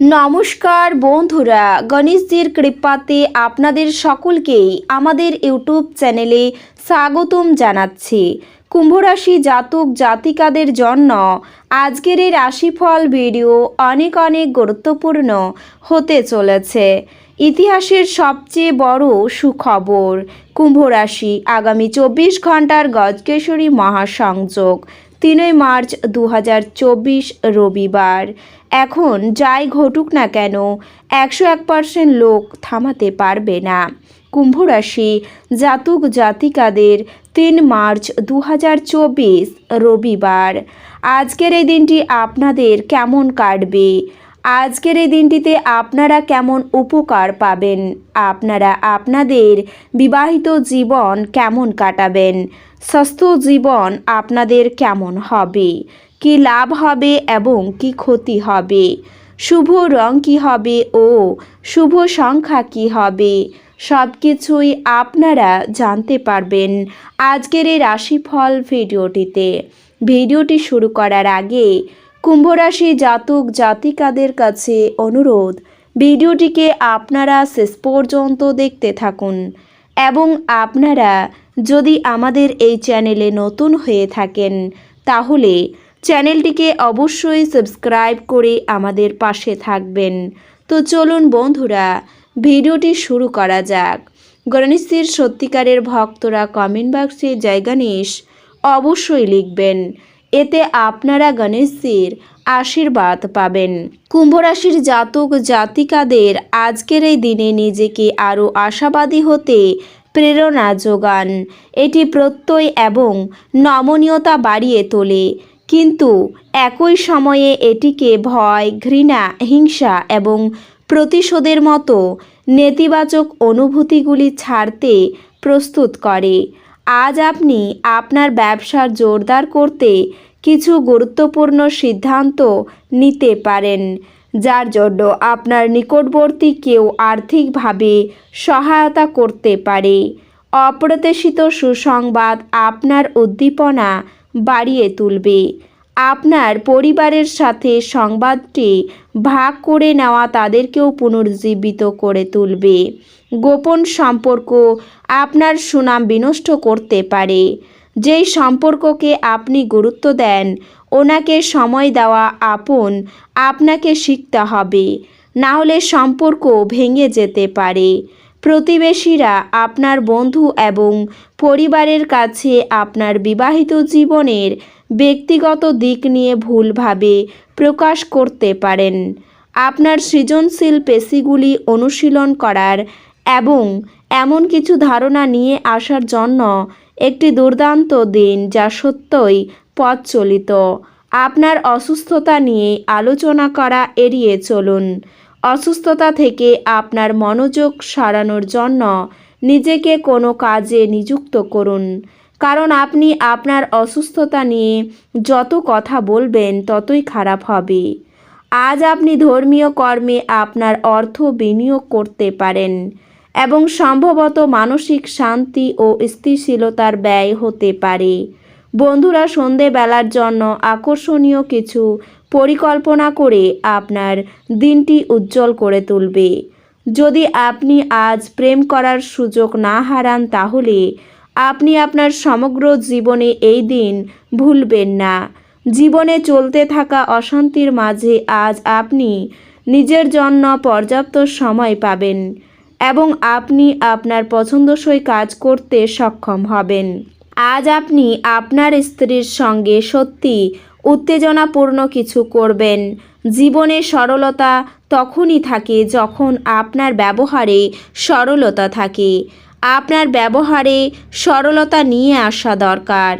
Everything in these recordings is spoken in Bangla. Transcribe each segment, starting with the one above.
নমস্কার বন্ধুরা, গণেশজির কৃপাতে আপনাদের সকলকেই আমাদের ইউটিউব চ্যানেলে স্বাগতম জানাচ্ছি। কুম্ভরাশি জাতক জাতিকাদের জন্য আজকের এই রাশিফল ভিডিও অনেক অনেক গুরুত্বপূর্ণ হতে চলেছে। ইতিহাসের সবচেয়ে বড় সুখবর, কুম্ভরাশি আগামী চব্বিশ ঘণ্টার গজকেশরী মহাসংযোগ। তিনই মার্চ দু হাজার চব্বিশ রবিবার। এখন যাই ঘটুক না কেন, একশো এক পার্সেন্ট লোক থামাতে পারবে না। কুম্ভরাশি জাতক জাতিকাদের তিন মার্চ দু হাজার চব্বিশ রবিবার। আজকের এই দিনটি আপনাদের কেমন কাটবে? আজকের এই দিনটিতে আপনারা কেমন উপকার পাবেন? আপনারা আপনাদের বিবাহিত জীবন কেমন কাটাবেন? স্বাস্থ্য জীবন আপনাদের কেমন হবে? কি লাভ হবে এবং কি ক্ষতি হবে? শুভ রং কি হবে ও শুভ সংখ্যা কি হবে? সব কিছুই আপনারা জানতে পারবেন আজকের এই রাশিফল ভিডিওটিতে। ভিডিওটি শুরু করার আগে কুম্ভরাশি জাতক জাতিকাদের কাছে অনুরোধ। ভিডিওটিকে আপনারা শেষ পর্যন্ত দেখতে থাকুন। এবং আপনারা যদি আমাদের এই চ্যানেলে নতুন হয়ে থাকেন, তাহলে চ্যানেলটিকে অবশ্যই সাবস্ক্রাইব করে আমাদের পাশে থাকবেন। তো চলুন বন্ধুরা, ভিডিওটি শুরু করা যাক। গণেশের সত্যিকারের ভক্তরা কমেন্ট বক্সে নিস অবশ্যই লিখবেন এতে আপনারা গণেশের আশীর্বাদ পাবেন। কুম্ভ রাশির জাতক জাতিকাদের আজকের এই দিনে নিজেকে আরও আশাবাদী হতে প্রেরণা যোগান। এটি প্রত্যয় এবং নমনীয়তা বাড়িয়ে তোলে। কিন্তু একই সময়ে এটিকে ভয়, ঘৃণা, হিংসা এবং প্রতিশোধের মতো নেতিবাচক অনুভূতিগুলি ছাড়তে প্রস্তুত করে। আজ আপনি আপনার ব্যবসা জোরদার করতে কিছু গুরুত্বপূর্ণ সিদ্ধান্ত নিতে পারেন, যার জন্য আপনার নিকটবর্তী কেউ আর্থিকভাবে সহায়তা করতে পারে। অপ্রত্যাশিত সুসংবাদ আপনার উদ্দীপনা বাড়িয়ে তুলবে। আপনার পরিবারের সাথে সংবাদটি ভাগ করে নেওয়া তাদেরকেও পুনর্জীবিত করে তুলবে। গোপন সম্পর্ক আপনার সুনাম বিনষ্ট করতে পারে। যেই সম্পর্ককে আপনি গুরুত্ব দেন, ওনাকে সময় দেওয়া আপন, আপনাকে শিখতে হবে। না হলে সম্পর্ক ভেঙে যেতে পারে। প্রতিবেশীরা আপনার বন্ধু এবং পরিবারের কাছে আপনার বিবাহিত জীবনের ব্যক্তিগত দিক নিয়ে ভুলভাবে প্রকাশ করতে পারেন। আপনার সৃজনশীল পেশিগুলি অনুশীলন করার এবং এমন কিছু ধারণা নিয়ে আসার জন্য একটি দুর্দান্ত দিন যা সত্যই পথ চলিত আপনার অসুস্থতা নিয়ে আলোচনা করা এড়িয়ে চলুন। অসুস্থতা থেকে আপনার মনোযোগ সারানোর জন্য নিজেকে কোনো কাজে নিযুক্ত করুন। কারণ আপনি আপনার অসুস্থতা নিয়ে যত কথা বলবেন ততই খারাপ হবে। আজ আপনি ধর্মীয় কর্মে আপনার অর্থ বিনিয়োগ করতে পারেন। এবং সম্ভবত মানসিক শান্তি ও স্থিতিশীলতার ব্যয় হতে পারে। বন্ধুরা, সন্ধেবেলার জন্য আকর্ষণীয় কিছু পরিকল্পনা করে আপনার দিনটি উজ্জ্বল করে তুলবে। যদি আপনি আজ প্রেম করার সুযোগ না হারান, তাহলে আপনি আপনার সমগ্র জীবনে এই দিন ভুলবেন না। জীবনে চলতে থাকা অশান্তির মাঝে আজ আপনি নিজের জন্য পর্যাপ্ত সময় পাবেন। এবং আপনি আপনার পছন্দসই কাজ করতে সক্ষম হবেন। আজ আপনি আপনার স্ত্রীর সঙ্গে সত্যি উত্তেজনাপূর্ণ কিছু করবেন। জীবনে সরলতা তখনই থাকে যখন আপনার ব্যবহারে সরলতা থাকে। আপনার ব্যবহারে সরলতা নিয়ে আসা দরকার।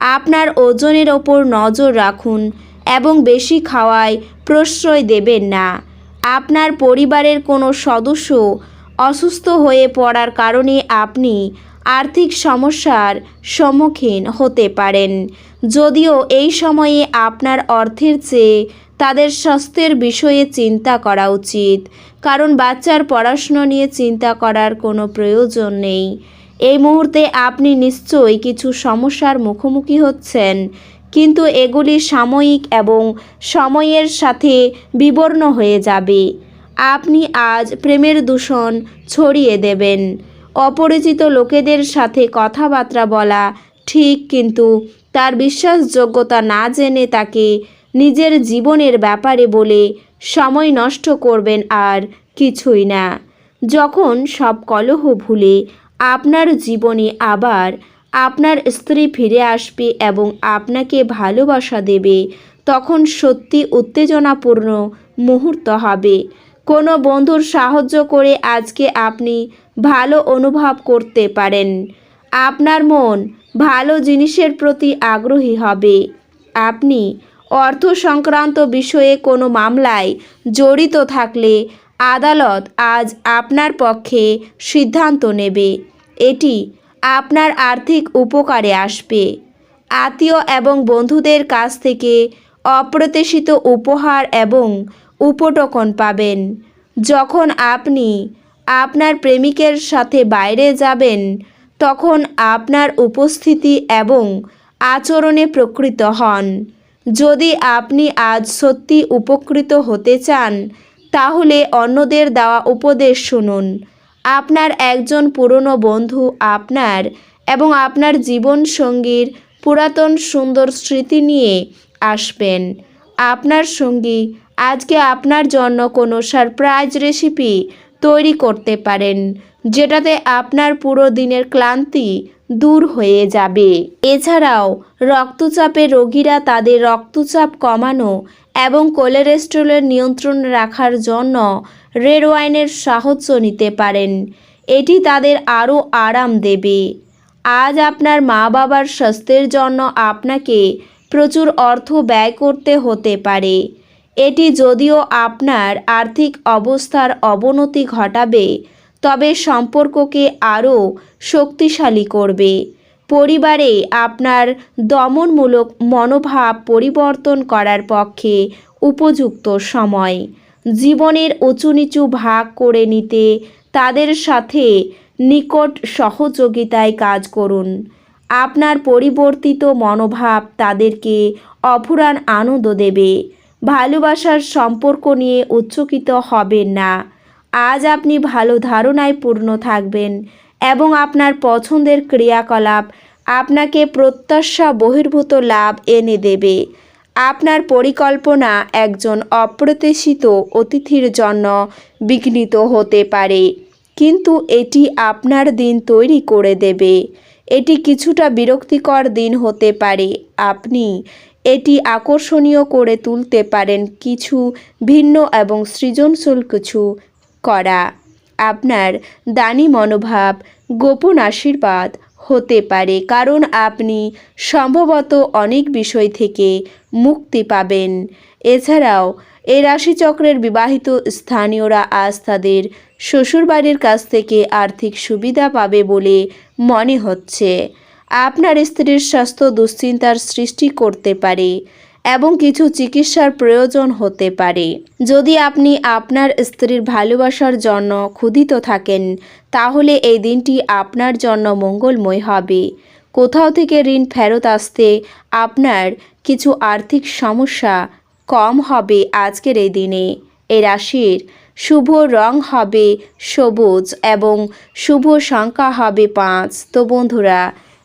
আপনার ওজনের ওপর নজর রাখুন এবং বেশি খাওয়ায় প্রশ্রয় দেবেন না। আপনার পরিবারের কোনো সদস্য অসুস্থ হয়ে পড়ার কারণে আপনি আর্থিক সমস্যার সম্মুখীন হতে পারেন। যদিও এই সময়ে আপনার অর্থের চেয়ে তাদের স্বাস্থ্যের বিষয়ে চিন্তা করা উচিত, কারণ বাচ্চার পড়াশুনো নিয়ে চিন্তা করার কোনো প্রয়োজন নেই। এই মুহূর্তে আপনি নিশ্চয়ই কিছু সমস্যার মুখোমুখি হচ্ছেন, কিন্তু এগুলি সাময়িক এবং সময়ের সাথে বিবর্ণ হয়ে যাবে। আপনি আজ প্রেমের দূষণ ছড়িয়ে দেবেন। অপরিচিত লোকেদের সাথে কথাবার্তা বলা ঠিক কিন্তু তার বিশ্বাসযোগ্যতা না জেনে তাকে নিজের জীবনের ব্যাপারে বলে সময় নষ্ট করবেন আর কিছুই না। যখন সব কলহ ভুলে আপনার জীবনে আবার আপনার স্ত্রী ফিরে আসবে এবং আপনাকে ভালোবাসা দেবে, তখন সত্যি উত্তেজনাপূর্ণ মুহূর্ত হবে। কোনো বন্ধুর সাহায্য করে আজকে আপনি ভালো অনুভব করতে পারেন। আপনার মন ভালো জিনিসের প্রতি আগ্রহী হবে। আপনি অর্থ সংক্রান্ত বিষয়ে কোনো মামলায় জড়িত থাকলে আদালত আজ আপনার পক্ষে সিদ্ধান্ত নেবে। এটি আপনার আর্থিক উপকারে আসবে। আত্মীয় এবং বন্ধুদের কাছ থেকে অপ্রত্যাশিত উপহার এবং উপটকন পাবেন। যখন আপনি আপনার প্রেমিকের সাথে বাইরে যাবেন, তখন আপনার উপস্থিতি এবং আচরণে প্রকৃত হন। যদি আপনি আজ সত্যি উপকৃত হতে চান, তাহলে অন্যদের দেওয়া উপদেশ শুনুন। আপনার একজন পুরনো বন্ধু আপনার এবং আপনার জীবনসঙ্গীর পুরাতন সুন্দর স্মৃতি নিয়ে আসবেন। আপনার সঙ্গী আজকে আপনার জন্য কোনো সারপ্রাইজ রেসিপি তৈরি করতে পারেন, যেটাতে আপনার পুরো দিনের ক্লান্তি দূর হয়ে যাবে। এছাড়াও রক্তচাপের রোগীরা তাদের রক্তচাপ কমানো এবং কোলেস্টেরলের নিয়ন্ত্রণ রাখার জন্য রেড ওয়াইনের সাহায্য নিতে পারেন। এটি তাদের আরও আরাম দেবে। আজ আপনার মা বাবার স্বাস্থ্যের জন্য আপনাকে প্রচুর অর্থ ব্যয় করতে হতে পারে। এটি যদিও আপনার আর্থিক অবস্থার অবনতি ঘটাবে, তবে সম্পর্ককে আরও শক্তিশালী করবে। পরিবারে আপনার দমনমূলক মনোভাব পরিবর্তন করার পক্ষে উপযুক্ত সময়। জীবনের উঁচু নিচু ভাগ করে নিতে তাদের সাথে নিকট সহযোগিতায় কাজ করুন। আপনার পরিবর্তিত মনোভাব তাদেরকে অফুরান আনন্দ দেবে। ভালোবাসার সম্পর্ক নিয়ে উচ্চকিত হবেন না। আজ আপনি ভালো ধারণায় পূর্ণ থাকবেন এবং আপনার পছন্দের ক্রিয়াকলাপ আপনাকে প্রত্যাশা বহির্ভূত লাভ এনে দেবে। আপনার পরিকল্পনা একজন অপ্রত্যাশিত অতিথির জন্য বিঘ্নিত হতে পারে, কিন্তু এটি আপনার দিন তৈরি করে দেবে। এটি কিছুটা বিরক্তিকর দিন হতে পারে। আপনি এটি আকর্ষণীয় করে তুলতে পারেন কিছু ভিন্ন এবং সৃজনশীল কিছু করা। আপনার দানি মনোভাব গোপন আশীর্বাদ হতে পারে, কারণ আপনি সম্ভবত অনেক বিষয় থেকে মুক্তি পাবেন। এছাড়াও, এ রাশিচক্রের বিবাহিত স্থানীয়রা আজ তাদের শ্বশুরবাড়ির কাছ থেকে আর্থিক সুবিধা পাবে বলে মনে হচ্ছে। আপনার স্ত্রীর স্বাস্থ্য দুশ্চিন্তার সৃষ্টি করতে পারে এবং কিছু চিকিৎসার প্রয়োজন হতে পারে। যদি আপনি আপনার স্ত্রীর ভালোবাসার জন্য ক্ষুধিত থাকেন, তাহলে এই দিনটি আপনার জন্য মঙ্গলময় হবে। কোথাও থেকে ঋণ ফেরত আসতে আপনার কিছু আর্থিক সমস্যা কম হবে আজকের এই দিনে। এ রাশির শুভ রং হবে সবুজ এবং শুভ সংখ্যা হবে পাঁচ। তো বন্ধুরা